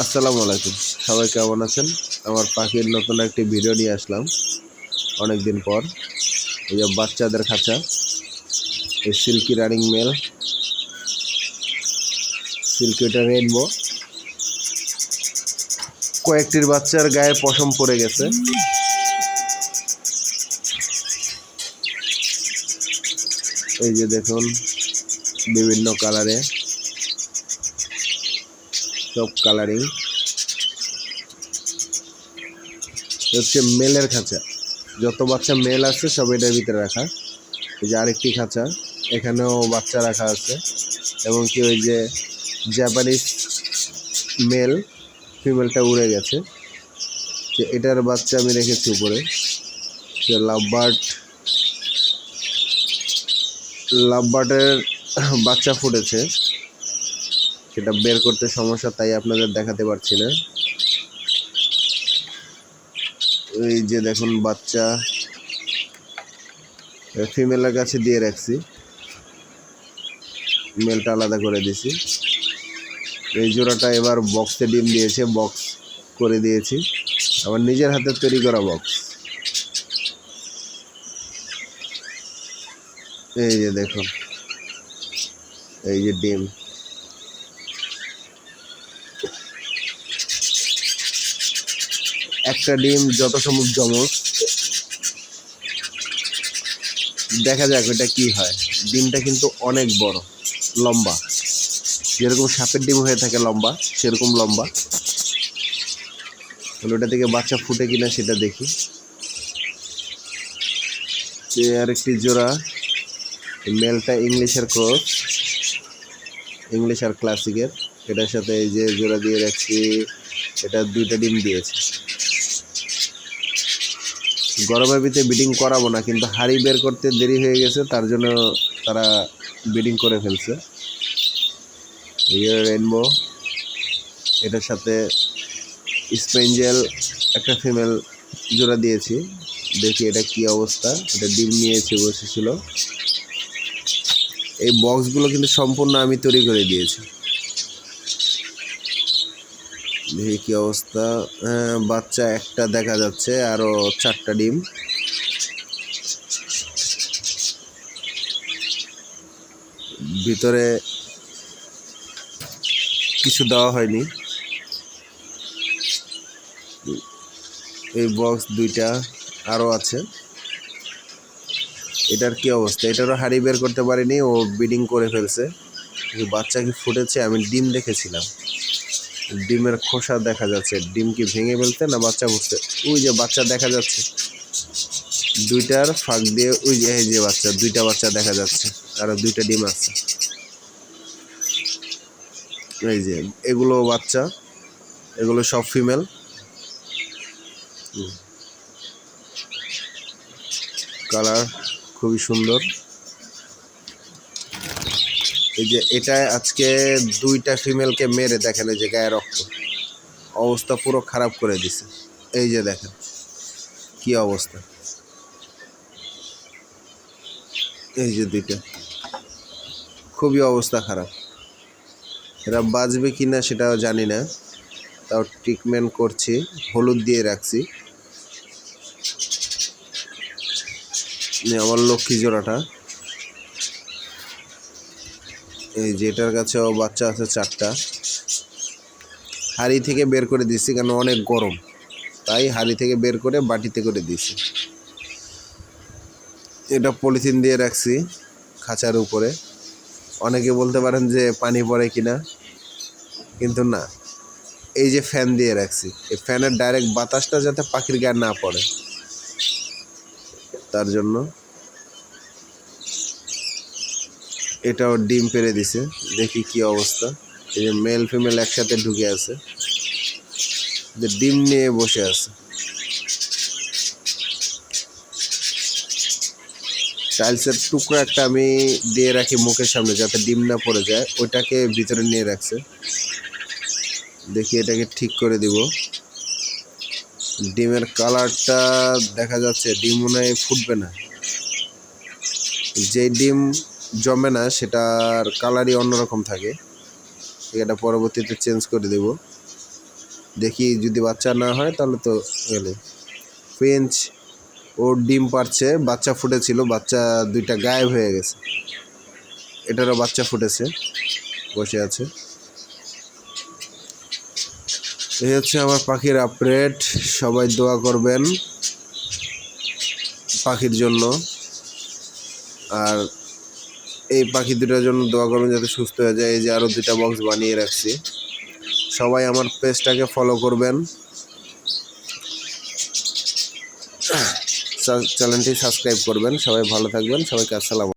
আসসালামু আলাইকুম। সবাই কেমন আছেন? আমার পাখির নতুন একটি ভিডিও নিয়ে আসলাম। অনেক দিন পর এই যে বাচ্চাদের খাঁচা, এই সিল্কি রানিং মেল, সিল্কিটা রেনবো। কয়েকটির বাচ্চার গায়ে পশম পড়ে গেছে। এই যে দেখুন, বিভিন্ন কালারে সব কালারিং হচ্ছে মেলের খাঁচা। যত বাচ্চা মেল আছে, সব এটার ভিতরে রাখা। এই যে আরেকটি খাঁচা, এখানেও বাচ্চা রাখা আছে। এবং কি ওই যে জাপানিজ মেল ফিমেলটা উড়ে গেছে। যে এটার বাচ্চা আমি রেখেছি উপরে। যে লাভবার্ড লাভবার্ডের বাচ্চা ফুটেছে। সেটা বের করতে সমস্যা, তাই আপনাদের দেখাতে পারছি না। এই যে দেখুন বাচ্চা ফিমেলের কাছে দিয়ে রাখছি। মেলটা আলাদা করে দিছি এই জোড়াটা এবার বক্সে ডিম দিয়েছে বক্স করে দিয়েছি। আমার নিজের হাতে তৈরি করা বক্স এই যে দেখুন, এই যে ডিম। একটা ডিম যত সম্ভব জমজ দেখা যাক ওটা কি হয়। ডিমটা কিন্তু অনেক বড়, লম্বা। যেরকম সাপের ডিম হয়ে থাকে লম্বা, সেরকম লম্বা। তাহলে ওটা থেকে বাচ্চা ফুটে কিনা সেটা দেখি। আরেকটি জোড়া। মেলটা ইংলিশের ক্রস ইংলিশ আর ক্লাসিকের। এটার সাথে এই যে জোড়া দিয়ে রাখছি, এটা দুইটা ডিম দিয়েছে। ভিতরে বিডিং করাবো না, কিন্তু হাড়ি বের করতে দেরি হয়ে গেছে, তার জন্য তারা বিডিং করে ফেলছে। রেনবো এটার সাথে স্পেঞ্জেল একটা ফিমেল জোড়া দিয়েছি। দেখি এটা কি অবস্থা, এটা ডিম নিয়েছে বসেছিল। এই বক্সগুলো কিন্তু সম্পূর্ণ আমি তৈরি করে দিয়েছি। দেখি কি অবস্থা। বাচ্চা একটা দেখা যাচ্ছে, আরও চারটা ডিম। ভিতরে কিছু দেওয়া হয়নি। এই বক্স দুইটা আরও আছে। এটার কি অবস্থা? এটারও হাড়ি বের করতে পারিনি, ও বিডিং করে ফেলছে। বাচ্চা কি ফুটেছে? আমি ডিম দেখেছিলাম। ডিমের খোসা দেখা যাচ্ছে। ডিম কি ভেঙে ফেলতে না বাচ্চা ফুটছে ওই যে বাচ্চা দেখা যাচ্ছে। দুইটার ফাঁক দিয়ে ওই যে, এই যে বাচ্চা, দুইটা বাচ্চা দেখা যাচ্ছে। আরও দুইটা ডিম আছে। এই যে, এগুলো বাচ্চা, এগুলো সব ফিমেল। কালার খুবই সুন্দর। এই যে এটা আজকে দুইটা ফিমেলকে মেরে দেখেন এই যে গায়ে রক্ত। অবস্থা পুরো খারাপ করে দিছে। এই যে দেখেন, কি অবস্থা। এই যে দুইটা। খুবই অবস্থা খারাপ। এরা বাঁচবে কি না সেটাও জানি না। তাও ট্রিটমেন্ট করছি, হলুদ দিয়ে রাখছি। আমার লক্ষ্মী জোড়াটা। এই যেটার কাছেও বাচ্চা আছে চারটা। হাড়ি থেকে বের করে দিচ্ছি কেন অনেক গরম। তাই হাড়ি থেকে বের করে বাটিতে করে দিছি এটা পলিথিন দিয়ে রাখছি খাঁচার উপরে। অনেকে বলতে পারেন যে পানি পড়ে কিনা। কিন্তু না, এই যে ফ্যান দিয়ে রাখছি, এই ফ্যানের ডাইরেক্ট বাতাসটা যাতে পাখির গায়ে না পড়ে। তার জন্য এটাও ডিম পেরে দিছে। দেখি কি অবস্থা। এই যে মেল ফিমেল একসাথে ঢুকে আছে। যে ডিম নিয়ে বসে আছে। টাইলসের টুকরো একটা আমি দিয়ে রাখি মুখের সামনে যাতে ডিম না পড়ে যায়। ওইটাকে ভিতরে নিয়ে রাখছে। দেখি এটাকে ঠিক করে দিব। ডিমের কালারটা দেখা যাচ্ছে ডিম মনে হয় ফুটবে না। যে ডিম জমে না, সেটার কালারই অন্যরকম থাকে। এটা পরবর্তীতে চেঞ্জ করে দেব। দেখি যদি বাচ্চা না হয়, তাহলে তো গেলে। ফেঞ্চ ওর ডিম পারছে, বাচ্চা ফুটেছিল, বাচ্চা দুইটা গায়েব হয়ে গেছে। এটারও বাচ্চা ফুটেছে, বসে আছে। এই হচ্ছে আমার পাখির আপডেট সবাই দোয়া করবেন পাখির জন্য। আর এই পাখি দুটার জন্য দোয়া করবেন যাতে সুস্থ হয়ে যায়। এই যে আরও দুটা বক্স বানিয়ে রাখছি। সবাই আমার পেজটাকে ফলো করবেন। চ্যানেলটি সাবস্ক্রাইব করবেন। সবাই ভালো থাকবেন। সবাইকে আসসালাম